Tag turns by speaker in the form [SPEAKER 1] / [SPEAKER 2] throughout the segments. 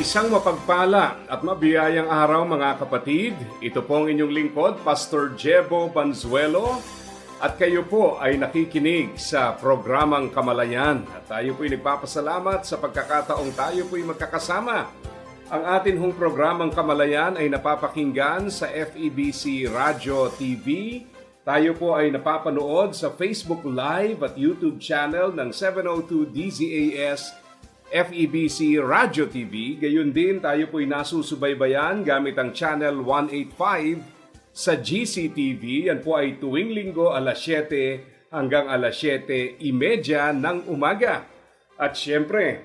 [SPEAKER 1] Isang mapagpala at mabiyayang araw mga kapatid. Ito po ang inyong lingkod, Pastor Jebo Banzuelo. At kayo po ay nakikinig sa programang Kamalayan. At tayo po'y nagpapasalamat sa pagkakataong tayo po'y magkakasama. Ang atin hong programang Kamalayan ay napapakinggan sa FEBC Radio TV. Tayo po ay napapanood sa Facebook Live at YouTube channel ng 702 DZAS FEBC Radio TV. Gayon din tayo po'y nasusubaybayan gamit ang Channel 185 sa GCTV. Yan po ay tuwing linggo alas 7 hanggang alas 7.30 ng umaga. At syempre,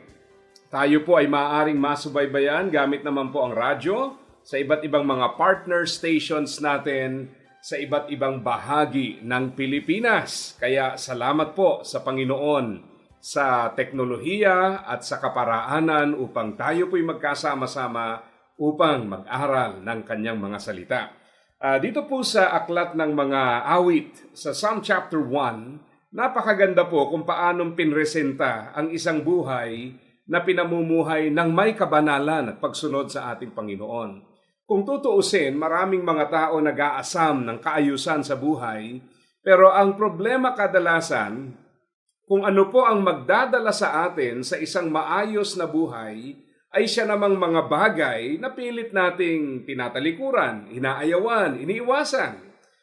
[SPEAKER 1] tayo po ay maaaring masubaybayan gamit naman po ang radyo sa iba't ibang mga partner stations natin sa iba't ibang bahagi ng Pilipinas. Kaya salamat po sa Panginoon sa teknolohiya at sa kaparaanan upang tayo po'y magkasama-sama upang mag-aral ng kanyang mga salita. Ah, dito po sa aklat ng mga awit sa Psalm chapter 1, napakaganda po kung paanong pinresenta ang isang buhay na pinamumuhay ng may kabanalan at pagsunod sa ating Panginoon. Kung tutuusin, maraming mga tao nag-aasam ng kaayusan sa buhay, pero ang problema kadalasan, kung ano po ang magdadala sa atin sa isang maayos na buhay, ay siya namang mga bagay na pilit nating tinatalikuran, inaayawan, iniiwasan.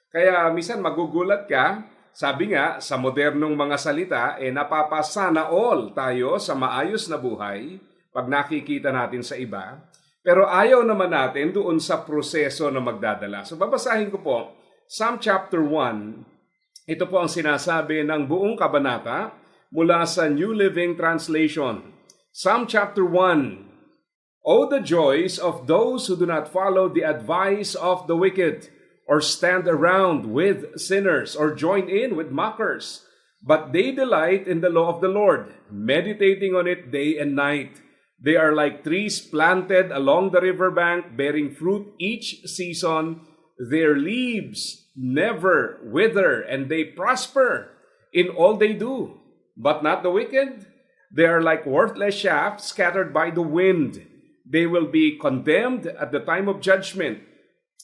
[SPEAKER 1] Kaya misan magugulat ka, sabi nga sa modernong mga salita, eh napapasana all tayo sa maayos na buhay pag nakikita natin sa iba. Pero ayaw naman natin doon sa proseso na magdadala. So babasahin ko po, Psalm chapter 1, ito po ang sinasabi ng buong kabanata mula sa New Living Translation. Psalm chapter 1. Oh, the joys of those who do not follow the advice of the wicked, or stand around with sinners, or join in with mockers. But they delight in the law of the Lord, meditating on it day and night. They are like trees planted along the riverbank, bearing fruit each season. Their leaves never wither, and they prosper in all they do. But not the wicked. They are like worthless chaff scattered by the wind. They will be condemned at the time of judgment.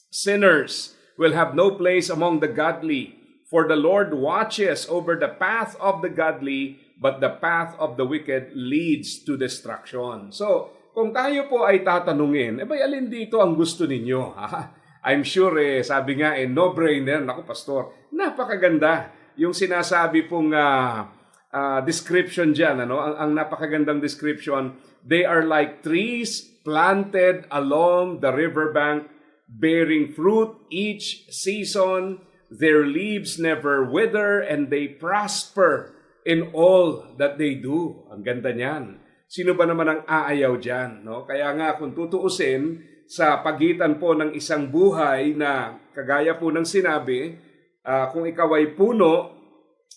[SPEAKER 1] Sinners will have no place among the godly, for the Lord watches over the path of the godly, but the path of the wicked leads to destruction. So, kung tayo po ay tatanungin, eh ba alin dito ang gusto ninyo? Ha? I'm sure, eh, sabi nga, eh, no-brainer. Naku, pastor, napakaganda yung sinasabi pong uh, uh, description dyan. Ano? Ang, ang napakagandang description, they are like trees planted along the riverbank, bearing fruit each season. Their leaves never wither, and they prosper in all that they do. Ang ganda niyan. Sino ba naman ang aayaw dyan? No? Kaya nga, kung tutuusin, sa pagitan po ng isang buhay na, kagaya po ng sinabi, uh, kung ikaw ay puno,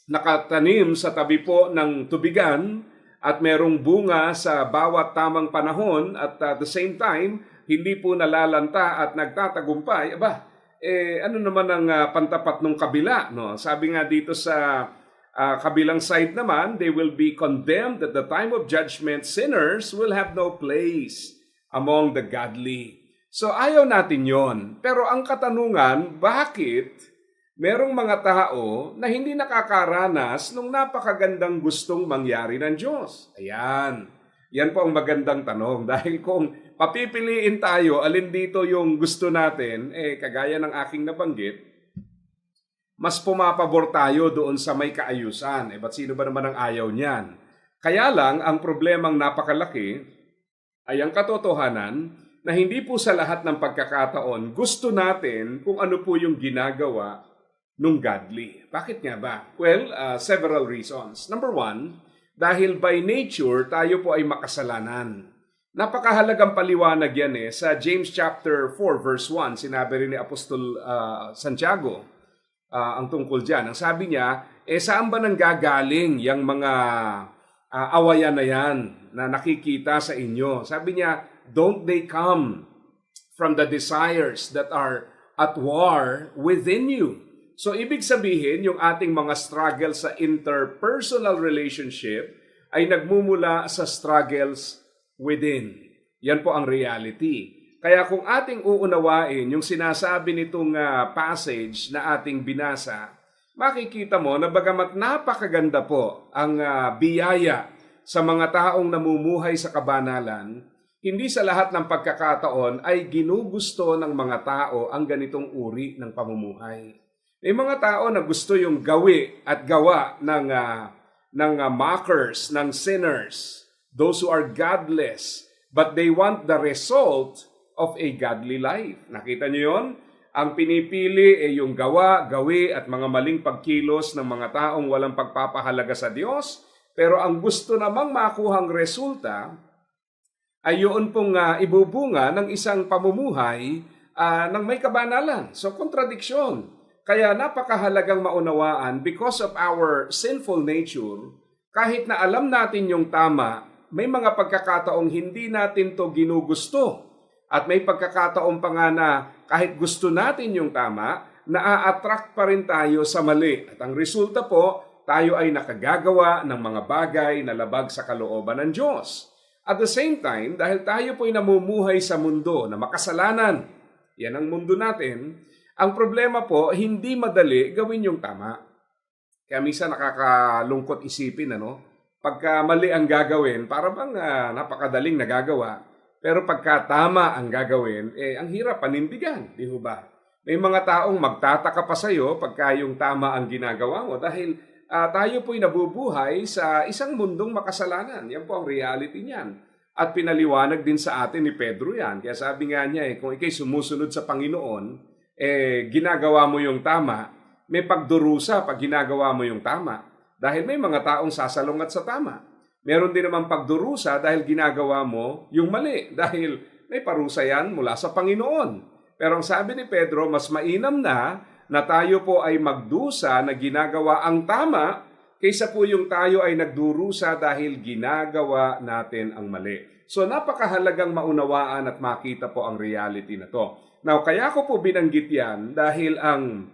[SPEAKER 1] nakatanim sa tabi po ng tubigan, at merong bunga sa bawat tamang panahon at at the same time, hindi po nalalanta at nagtatagumpay, aba, eh, ano naman ang uh, pantapat ng kabila? No? Sabi nga dito sa uh, kabilang side naman, they will be condemned at the time of judgment. Sinners will have no place among the godly. So ayaw natin yon. Pero ang katanungan, bakit merong mga tao na hindi nakakaranas ng napakagandang gustong mangyari ng Diyos? Ayan. Yan po ang magandang tanong. Dahil kung papipiliin tayo, alin dito yung gusto natin, eh kagaya ng aking nabanggit, mas pumapabor tayo doon sa may kaayusan. Eh, ba't sino ba naman ang ayaw niyan? Kaya lang, ang problemang napakalaki ay ang katotohanan na hindi po sa lahat ng pagkakataon gusto natin kung ano po yung ginagawa nung godly. Bakit nga ba? Well, uh, several reasons. Number one, dahil by nature tayo po ay makasalanan. Napakahalagang paliwanag yan eh. Sa James chapter 4 verse 1, sinabi rin ni Apostol ah, Santiago ah, ang tungkol dyan. Ang sabi niya, eh saan ba nang gagaling yung mga ah, awayan na yan na nakikita sa inyo? Sabi niya, don't they come from the desires that are at war within you? So ibig sabihin, yung ating mga struggle sa interpersonal relationship ay nagmumula sa struggles within. Yan po ang reality. Kaya kung ating uunawain yung sinasabi nitong ah, passage na ating binasa, makikita mo na bagamat napakaganda po ang ah, biyaya sa mga taong namumuhay sa kabanalan, hindi sa lahat ng pagkakataon ay ginugusto ng mga tao ang ganitong uri ng pamumuhay. May mga tao na gusto yung gawi at gawa ng ah, ng ah, mockers, ng sinners, those who are godless, but they want the result of a godly life. Nakita niyo yon? Ang pinipili ay yung gawa, gawi at mga maling pagkilos ng mga taong walang pagpapahalaga sa Diyos, pero ang gusto namang makuhang resulta ay yun pong ah, ibubunga ng isang pamumuhay ah, ng may kabanalan. So, kontradiksyon. Kaya napakahalagang maunawaan because of our sinful nature, kahit na alam natin yung tama, may mga pagkakataong hindi natin to ginugusto. At may pagkakataong pa nga na kahit gusto natin yung tama, naa-attract pa rin tayo sa mali. At ang resulta po, tayo ay nakagagawa ng mga bagay na labag sa kalooban ng Diyos. At the same time, dahil tayo po'y namumuhay sa mundo na makasalanan, yan ang mundo natin, ang problema po, hindi madali gawin yung tama. Kaya minsan nakakalungkot isipin, ano? Pagka mali ang gagawin, para bang ah, napakadaling nagagawa. Pero pagka tama ang gagawin, eh, ang hirap panindigan, di ba? May mga taong magtataka pa sa'yo pagka yung tama ang ginagawa mo dahil ah, tayo po'y nabubuhay sa isang mundong makasalanan. Yan po ang reality niyan. At pinaliwanag din sa atin ni Pedro yan. Kaya sabi nga niya, eh, kung ikay sumusunod sa Panginoon, eh, ginagawa mo yung tama, may pagdurusa pag ginagawa mo yung tama. Dahil may mga taong sasalungat sa tama. Meron din naman pagdurusa dahil ginagawa mo yung mali. Dahil may parusa yan mula sa Panginoon. Pero ang sabi ni Pedro, mas mainam na na tayo po ay magdusa na ginagawa ang tama kaysa po yung tayo ay nagdurusa dahil ginagawa natin ang mali. So napakahalagang maunawaan at makita po ang reality na to. Now, kaya ko po binanggit yan dahil ang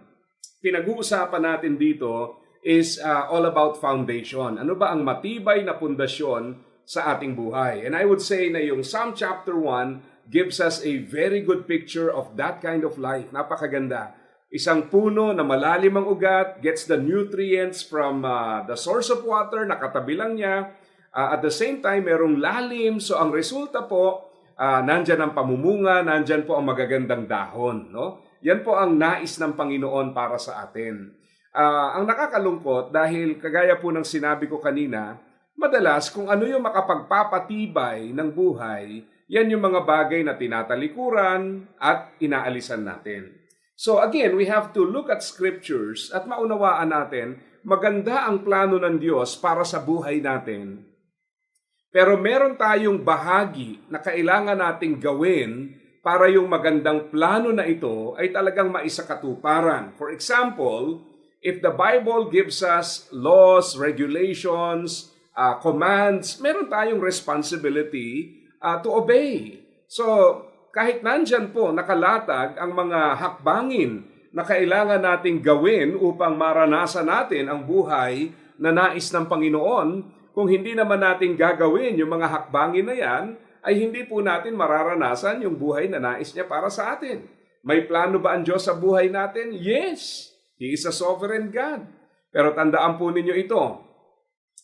[SPEAKER 1] pinag-uusapan natin dito is uh, all about foundation. Ano ba ang matibay na pundasyon sa ating buhay? And I would say na yung Psalm chapter 1 gives us a very good picture of that kind of life. Napakaganda. Isang puno na malalim ang ugat, gets the nutrients from uh, the source of water, nakatabi lang niya. Uh, at the same time, merong lalim. So ang resulta po, uh, nandyan ang pamumunga, nandyan po ang magagandang dahon. No? Yan po ang nais ng Panginoon para sa atin. Ah, ang nakakalungkot dahil kagaya po ng sinabi ko kanina, madalas kung ano yung makapagpapatibay ng buhay, yan yung mga bagay na tinatalikuran at inaalisan natin. So again, we have to look at scriptures at maunawaan natin maganda ang plano ng Diyos para sa buhay natin. Pero meron tayong bahagi na kailangan nating gawin para yung magandang plano na ito ay talagang maisakatuparan. For example, if the Bible gives us laws, regulations, uh, commands, meron tayong responsibility uh, to obey. So, kahit nandyan po nakalatag ang mga hakbangin na kailangan nating gawin upang maranasan natin ang buhay na nais ng Panginoon, kung hindi naman natin gagawin yung mga hakbangin na yan, ay hindi po natin mararanasan yung buhay na nais niya para sa atin. May plano ba ang Diyos sa buhay natin? Yes! He is a sovereign God. Pero tandaan po ninyo ito,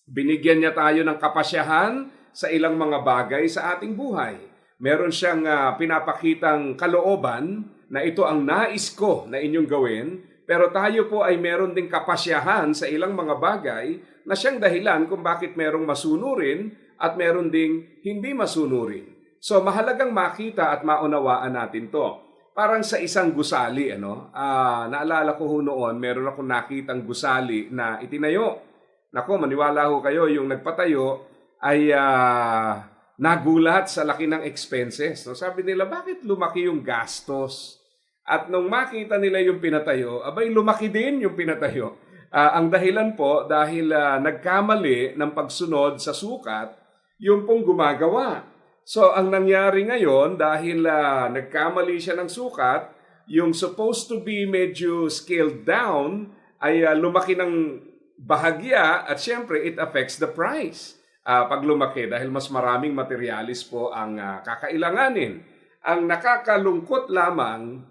[SPEAKER 1] binigyan niya tayo ng kapasyahan sa ilang mga bagay sa ating buhay. Meron siyang uh, pinapakitang kalooban na ito ang nais ko na inyong gawin, pero tayo po ay meron ding kapasyahan sa ilang mga bagay na siyang dahilan kung bakit merong masunurin at meron ding hindi masunurin. So mahalagang makita at maunawaan natin to. Parang sa isang gusali, ano, uh, naalala ko ho noon, meron akong nakitang gusali na itinayo. Nako, maniwala ho kayo, yung nagpatayo ay uh, nagulat sa laki ng expenses. No? Sabi nila, bakit lumaki yung gastos? At nung makita nila yung pinatayo, abay lumaki din yung pinatayo. Ah, ang dahilan po dahil ah, nagkamali ng pagsunod sa sukat, yung pong gumagawa. So ang nangyari ngayon dahil ah, nagkamali siya ng sukat, yung supposed to be medyo scaled down ay ah, lumaki ng bahagya at syempre it affects the price ah, pag lumaki dahil mas maraming materialis po ang ah, kakailanganin. Ang nakakalungkot lamang,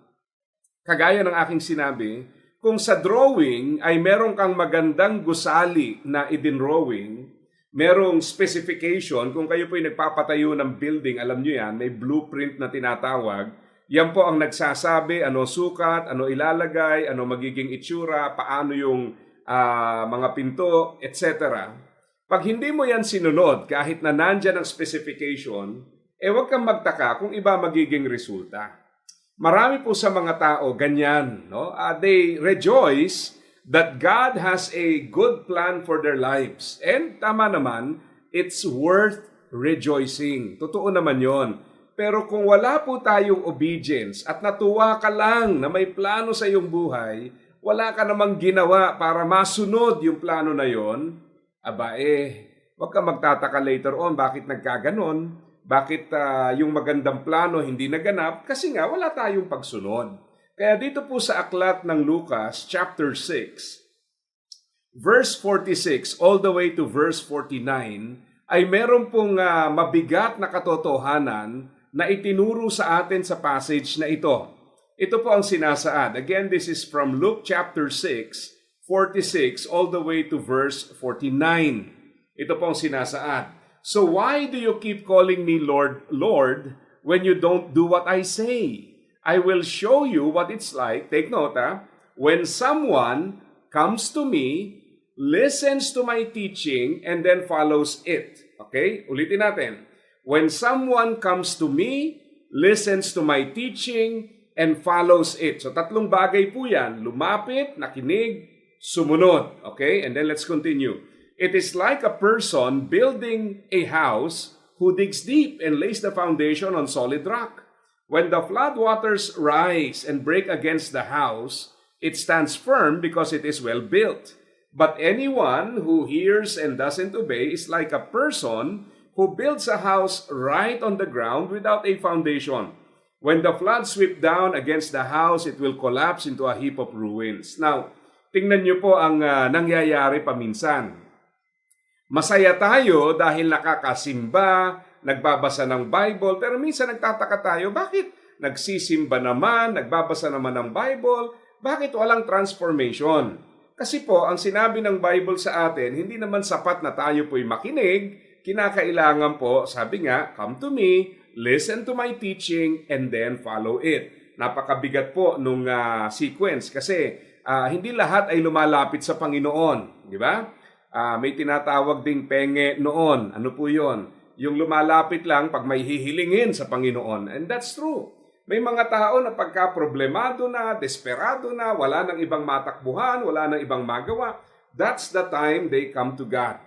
[SPEAKER 1] kagaya ng aking sinabi, kung sa drawing ay meron kang magandang gusali na idinrawing, merong specification, kung kayo po ay nagpapatayo ng building, alam nyo yan, may blueprint na tinatawag, yan po ang nagsasabi ano sukat, ano ilalagay, ano magiging itsura, paano yung ah, mga pinto, etc. Pag hindi mo yan sinunod, kahit na nandyan ang specification, eh huwag kang magtaka kung iba magiging resulta. Marami po sa mga tao ganyan, no? Ah, they rejoice that God has a good plan for their lives. And tama naman, it's worth rejoicing. Totoo naman 'yon. Pero kung wala po tayong obedience at natuwa ka lang na may plano sa iyong buhay, wala ka namang ginawa para masunod yung plano na yon, aba eh, wag ka magtataka later on bakit nagkaganon, bakit ah, yung magandang plano hindi naganap, kasi nga wala tayong pagsunod. Kaya dito po sa aklat ng Lucas, chapter 6, verse 46 all the way to verse 49, ay meron pong ah, mabigat na katotohanan na itinuro sa atin sa passage na ito. Ito po ang sinasaad. Again, this is from Luke chapter 6, 46 all the way to verse 49. Ito po ang sinasaad. So why do you keep calling me Lord, Lord, when you don't do what I say? I will show you what it's like. Take note, ah. When someone comes to me, listens to my teaching, and then follows it. Okay? Ulitin natin. When someone comes to me, listens to my teaching, and follows it. So tatlong bagay po yan. Lumapit, nakinig, sumunod. Okay? And then let's continue. It is like a person building a house who digs deep and lays the foundation on solid rock. When the flood waters rise and break against the house, it stands firm because it is well built. But anyone who hears and doesn't obey is like a person who builds a house right on the ground without a foundation. When the flood sweep down against the house, it will collapse into a heap of ruins. Now, tingnan niyo po ang ah, nangyayari paminsan. Masaya tayo dahil nakakasimba, nagbabasa ng Bible, pero minsan nagtataka tayo, bakit nagsisimba naman, nagbabasa naman ng Bible, bakit walang transformation? Kasi po, ang sinabi ng Bible sa atin, hindi naman sapat na tayo po'y makinig, kinakailangan po, sabi nga, come to me, listen to my teaching, and then follow it. Napakabigat po nung ah, sequence kasi ah, hindi lahat ay lumalapit sa Panginoon, di ba? Ah, may tinatawag ding penge noon. Ano po 'yon? Yung lumalapit lang pag may hihilingin sa Panginoon. And that's true. May mga tao na pagka problemado na, desperado na, wala nang ibang matakbuhan, wala nang ibang magawa, that's the time they come to God.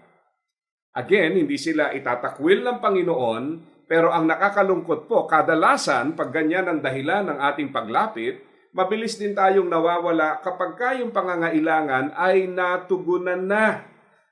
[SPEAKER 1] Again, hindi sila itatakwil ng Panginoon, pero ang nakakalungkot po, kadalasan, pag ganyan ang dahilan ng ating paglapit, mabilis din tayong nawawala kapag ka yung pangangailangan ay natugunan na.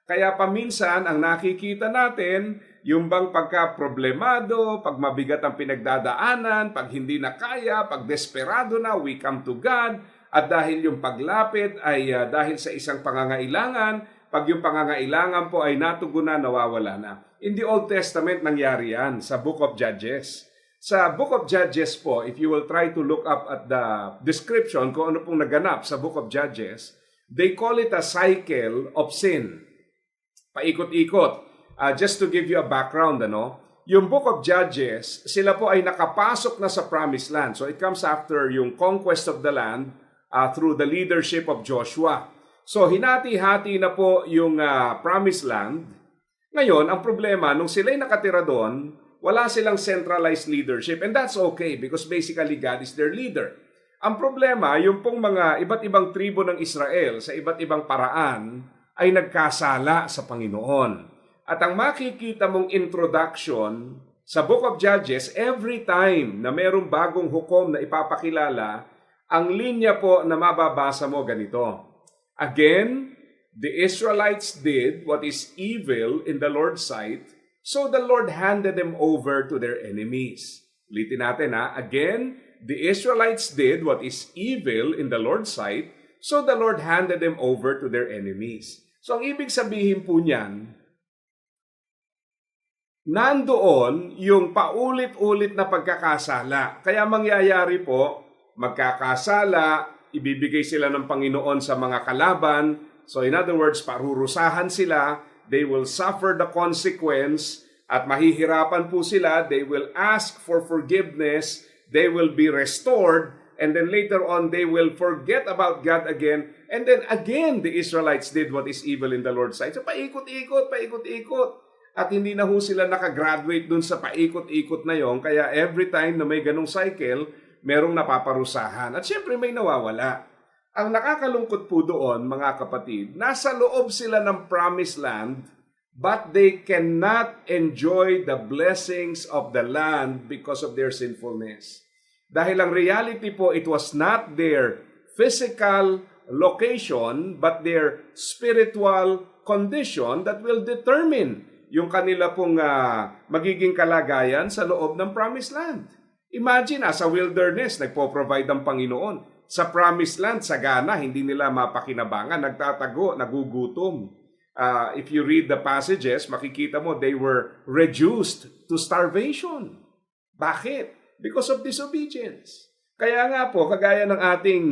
[SPEAKER 1] Kaya paminsan ang nakikita natin, yung bang pagka-problemado, pag mabigat ang pinagdadaanan, pag hindi na kaya, pag desperado na, we come to God. At dahil yung paglapit ay ah, dahil sa isang pangangailangan, pag yung pangangailangan po ay natugunan, nawawala na. In the Old Testament, nangyari yan sa Book of Judges. Sa Book of Judges po, if you will try to look up at the description kung ano pong naganap sa Book of Judges, they call it a cycle of sin paikot-ikot. Ah, just to give you a background, ano, yung Book of Judges, sila po ay nakapasok na sa Promised Land. So it comes after yung conquest of the land ah, through the leadership of Joshua. So hinati-hati na po yung ah, Promised Land. Ngayon, ang problema, nung sila'y nakatira doon, wala silang centralized leadership. And that's okay because basically God is their leader. Ang problema, yung pong mga iba't ibang tribo ng Israel sa iba't ibang paraan ay nagkasala sa Panginoon. At ang makikita mong introduction Sa Book of Judges, every time na merong bagong hukom na ipapakilala, ang linya po na mababasa mo ganito. Again, the Israelites did what is evil in the Lord's sight, so the Lord handed them over to their enemies. Ulitin natin ha. Again, the Israelites did what is evil in the Lord's sight, so the Lord handed them over to their enemies. So ang ibig sabihin po niyan, nandoon yung paulit-ulit na pagkakasala. Kaya mangyayari po, magkakasala, ibibigay sila ng Panginoon sa mga kalaban. So in other words, parurusahan sila, they will suffer the consequence, at mahihirapan po sila, they will ask for forgiveness, they will be restored, and then later on, they will forget about God again, and then again, the Israelites did what is evil in the Lord's sight. So paikot-ikot, paikot-ikot. At hindi na ho sila nakagraduate dun sa paikot-ikot na yon. Kaya every time na may ganong cycle, merong napaparusahan. At syempre may nawawala. Ang nakakalungkot po doon, mga kapatid, nasa loob sila ng promised land, but they cannot enjoy the blessings of the land because of their sinfulness. Dahil ang reality po, it was not their physical location, but their spiritual condition that will determine yung kanila pong ah, magiging kalagayan sa loob ng promised land. Imagine, ah, sa wilderness, nagpo-provide ang Panginoon. Sa promised land, sa Ghana, hindi nila mapakinabangan, nagtatago, nagugutom. Ah, if you read the passages, makikita mo, they were reduced to starvation. Bakit? Because of disobedience. Kaya nga po, kagaya ng ating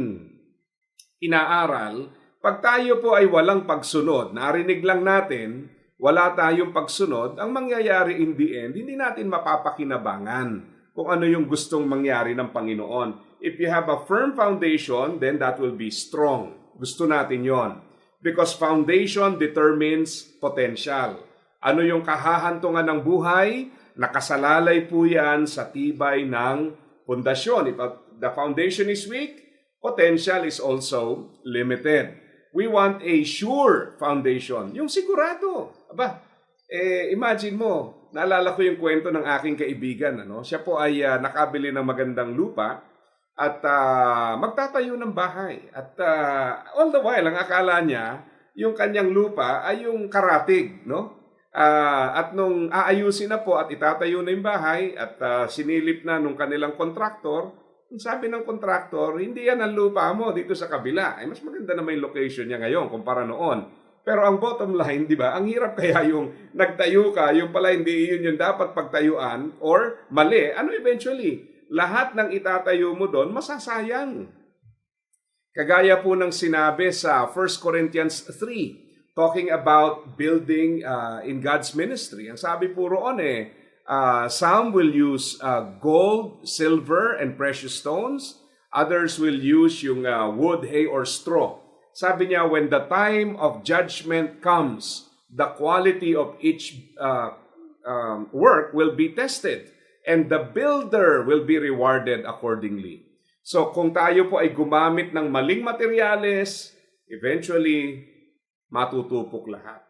[SPEAKER 1] inaaral, pag tayo po ay walang pagsunod, narinig lang natin, wala tayong pagsunod, ang mangyayari in the end, hindi natin mapapakinabangan kung ano yung gustong mangyari ng Panginoon. If you have a firm foundation, then that will be strong. Gusto natin yon. Because foundation determines potential. Ano yung kahahantungan ng buhay? Nakasalalay po yan sa tibay ng pundasyon. If the foundation is weak, potential is also limited. We want a sure foundation. Yung sigurado. Aba, eh, imagine mo, naalala ko yung kwento ng aking kaibigan. Ano? Siya po ay ah, nakabili ng magandang lupa at ah, magtatayo ng bahay. At ah, all the while, ang akala niya, yung kanyang lupa ay yung karatig, no? Ah, at nung aayusin na po at itatayo na yung bahay at ah, sinilip na nung kanilang kontraktor, sabi ng kontraktor, hindi yan ang lupa mo dito sa kabila. Ay, mas maganda naman yung location niya ngayon kumpara noon. Pero ang bottom line, di ba, ang hirap kaya yung nagtayo ka, yung pala hindi yun yung dapat pagtayuan, or mali, ano eventually? Lahat ng itatayo mo doon, masasayang. Kagaya po ng sinabi sa 1 Corinthians 3, talking about building uh, in God's ministry. Ang sabi po roon eh, uh, some will use uh, gold, silver, and precious stones. Others will use yung uh, wood, hay, or straw. Sabi niya, when the time of judgment comes, the quality of each uh, um, work will be tested, and the builder will be rewarded accordingly. So kung tayo po ay gumamit ng maling materyales, eventually, matutupok lahat.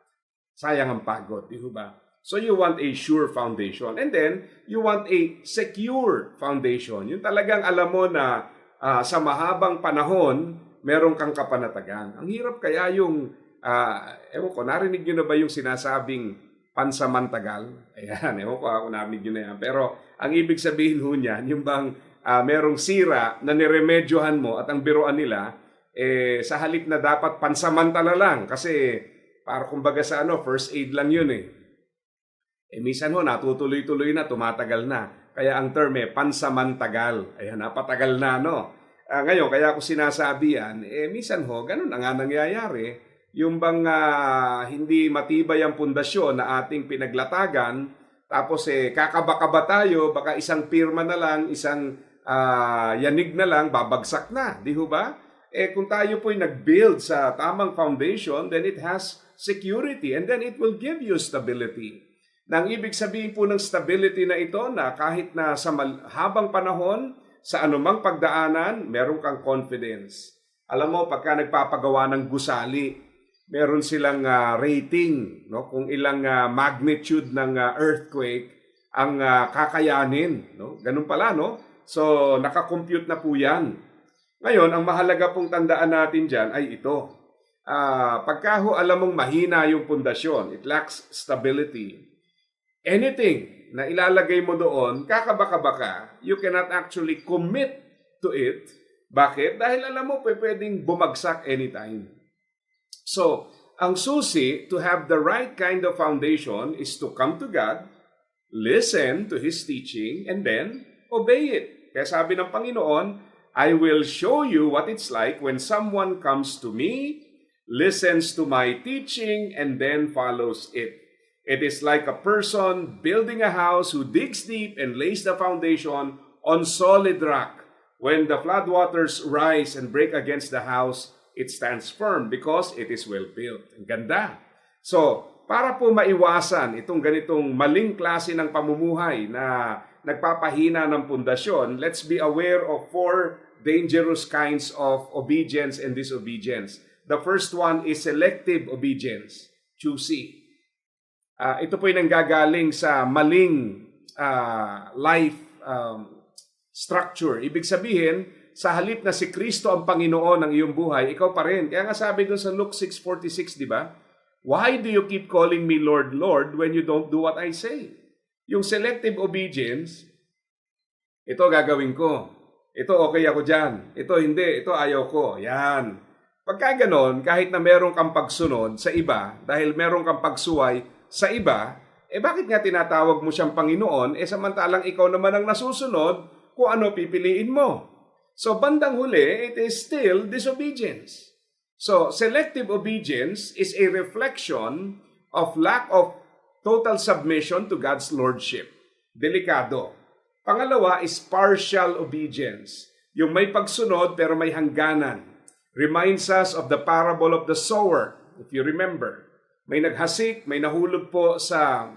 [SPEAKER 1] Sayang ang pagod, di ba? So you want a sure foundation. And then, you want a secure foundation. Yung talagang alam mo na ah, sa mahabang panahon, meron kang kapanatagan. Ang hirap kaya yung, uh, ewan ko, narinig nyo na ba yung sinasabing pansamantagal? Ayan, ewan ko ako narinig nyo na yan. Pero ang ibig sabihin ho niyan, yung bang ah, merong sira na niremedyohan mo at ang biruan nila, eh, sa halip na dapat pansamantala lang. Kasi, para kumbaga sa ano, first aid lang yun eh. Eh, minsan ho, natutuloy-tuloy na, tumatagal na. Kaya ang term eh, pansamantagal. Ayan, napatagal na, no? Ah, ngayon, kaya ako sinasabi yan, eh, minsan ho, ganun na nga nangyayari. Yung bang ah, hindi matibay ang pundasyon na ating pinaglatagan, tapos eh, kakaba-kaba tayo, baka isang pirma na lang, isang ah, yanig na lang, babagsak na. Di ho ba? Eh, kung tayo po'y nag-build sa tamang foundation, then it has security and then it will give you stability. Nang ibig sabihin po ng stability na ito na kahit na sa habang panahon, sa anumang pagdaanan, meron kang confidence. Alam mo, pagka nagpapagawa ng gusali, meron silang ah, rating, no? kung ilang ah, magnitude ng ah, earthquake, ang ah, kakayanin. No? Ganun pala, no? So, nakakompute na po yan. Ngayon, ang mahalaga pong tandaan natin dyan ay ito. Ah, pagka ho alam mong mahina yung pundasyon, it lacks stability, anything na ilalagay mo doon, kakabaka-baka, you cannot actually commit to it. Bakit? Dahil alam mo, pwedeng bumagsak anytime. So, ang susi to have the right kind of foundation is to come to God, listen to His teaching, and then obey it. Kaya sabi ng Panginoon, I will show you what it's like when someone comes to me, listens to my teaching, and then follows it. It is like a person building a house who digs deep and lays the foundation on solid rock. When the floodwaters rise and break against the house, it stands firm because it is well built. Ganda. So, para po maiwasan itong ganitong maling klase ng pamumuhay na nagpapahina ng pundasyon, let's be aware of four dangerous kinds of obedience and disobedience. The first one is selective obedience, choosy. Ah, ito po ay nanggagaling sa maling ah, life um, structure. Ibig sabihin, sa halip na si Kristo ang Panginoon ng iyong buhay, ikaw pa rin. Kaya nga sabi doon sa Luke 6.46, di ba? Why do you keep calling me Lord, Lord when you don't do what I say? Yung selective obedience, ito gagawin ko. Ito okay ako dyan. Ito hindi. Ito ayaw ko. Yan. Pagka ganon, kahit na meron kang pagsunod sa iba, dahil meron kang pagsuway sa iba, eh bakit nga tinatawag mo siyang Panginoon, eh samantalang ikaw naman ang nasusunod kung ano pipiliin mo. So bandang huli, it is still disobedience. So selective obedience is a reflection of lack of total submission to God's lordship. Delikado. Pangalawa is partial obedience. Yung may pagsunod pero may hangganan. Reminds us of the parable of the sower, if you remember. May naghasik, may nahulog po sa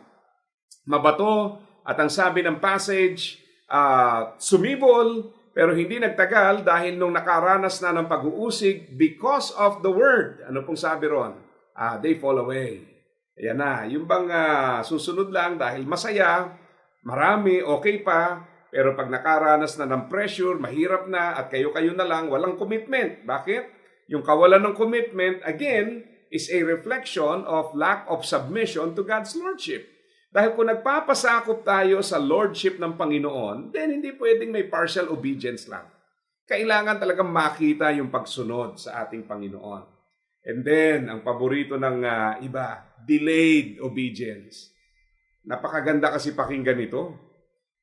[SPEAKER 1] mabato, at ang sabi ng passage, ah, sumibol, pero hindi nagtagal dahil nung nakaranas na ng pag-uusig because of the word. Ano pong sabi ron? Ah, they fall away. Ayan na. Yung bang ah, susunod lang dahil masaya, marami, okay pa, pero pag nakaranas na ng pressure, mahirap na at kayo-kayo na lang, walang commitment. Bakit? Yung kawalan ng commitment, again, is a reflection of lack of submission to God's Lordship. Dahil kung nagpapasakop tayo sa Lordship ng Panginoon, then hindi pwedeng may partial obedience lang. Kailangan talagang makita yung pagsunod sa ating Panginoon. And then, ang paborito ng ah, iba, delayed obedience. Napakaganda kasi pakinggan ito.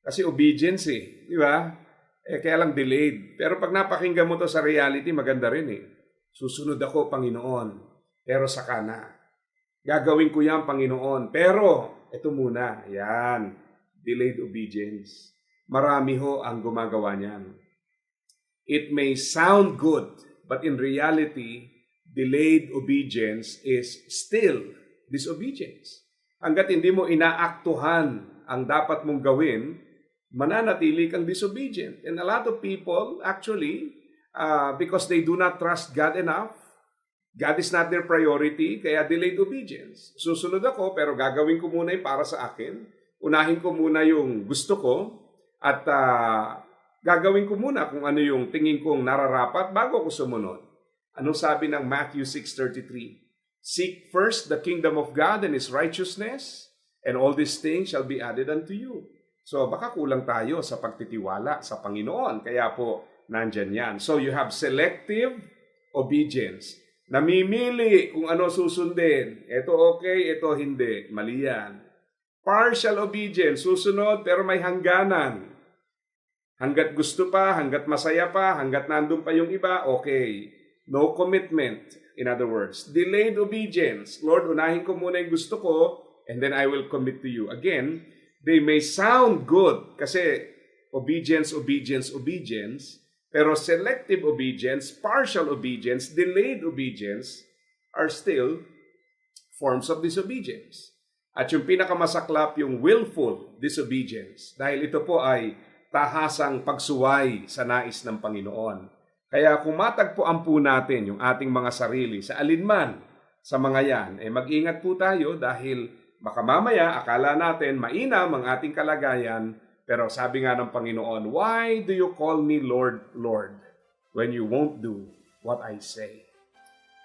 [SPEAKER 1] Kasi obedience eh, di ba? Eh, kaya lang delayed. Pero pag napakinggan mo to sa reality, maganda rin eh. Susunod ako, Panginoon, pero saka na. Gagawin ko yan, Panginoon. Pero, ito muna, yan, delayed obedience. Marami ho ang gumagawa niyan. It may sound good, but in reality, delayed obedience is still disobedience. Hanggat hindi mo inaaktuhan ang dapat mong gawin, mananatili kang disobedient. And a lot of people actually, uh, because they do not trust God enough, God is not their priority, kaya delayed obedience. Susunod ako, pero gagawin ko muna yung para sa akin. Unahin ko muna yung gusto ko at ah, gagawin ko muna kung ano yung tingin kong nararapat bago ko sumunod. Anong sabi ng Matthew 6.33? Seek first the kingdom of God and His righteousness, and all these things shall be added unto you. So baka kulang tayo sa pagtitiwala sa Panginoon. Kaya po, nandyan yan. So you have selective obedience. Namimili kung ano susundin. Ito okay, ito hindi. Mali yan. Partial obedience, susunod pero may hangganan. Hanggat gusto pa, hanggat masaya pa, hanggat nandun pa yung iba, okay. No commitment, in other words. Delayed obedience. Lord, unahin ko muna yung gusto ko, and then I will commit to you. Again, they may sound good kasi obedience, obedience, obedience, pero selective obedience, partial obedience, delayed obedience are still forms of disobedience. At yung pinakamasaklap, yung willful disobedience. Dahil ito po ay tahasang pagsuway sa nais ng Panginoon. Kaya kung matagpuan po natin yung ating mga sarili sa alinman sa mga yan, eh mag-ingat po tayo dahil Baka mamaya akala natin mainam ang ating kalagayan, pero sabi nga ng Panginoon, Why do you call me Lord, Lord, when you won't do what I say?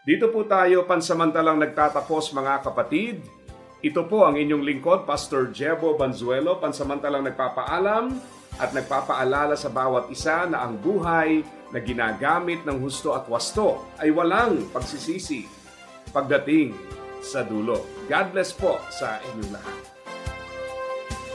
[SPEAKER 1] Dito po tayo pansamantalang nagtatapos mga kapatid. Ito po ang inyong lingkod, Pastor Jebo Banzuelo, pansamantalang nagpapaalam at nagpapaalala sa bawat isa na ang buhay na ginagamit ng husto at wasto ay walang pagsisisi pagdating sa dulo. God bless po sa inyong lahat.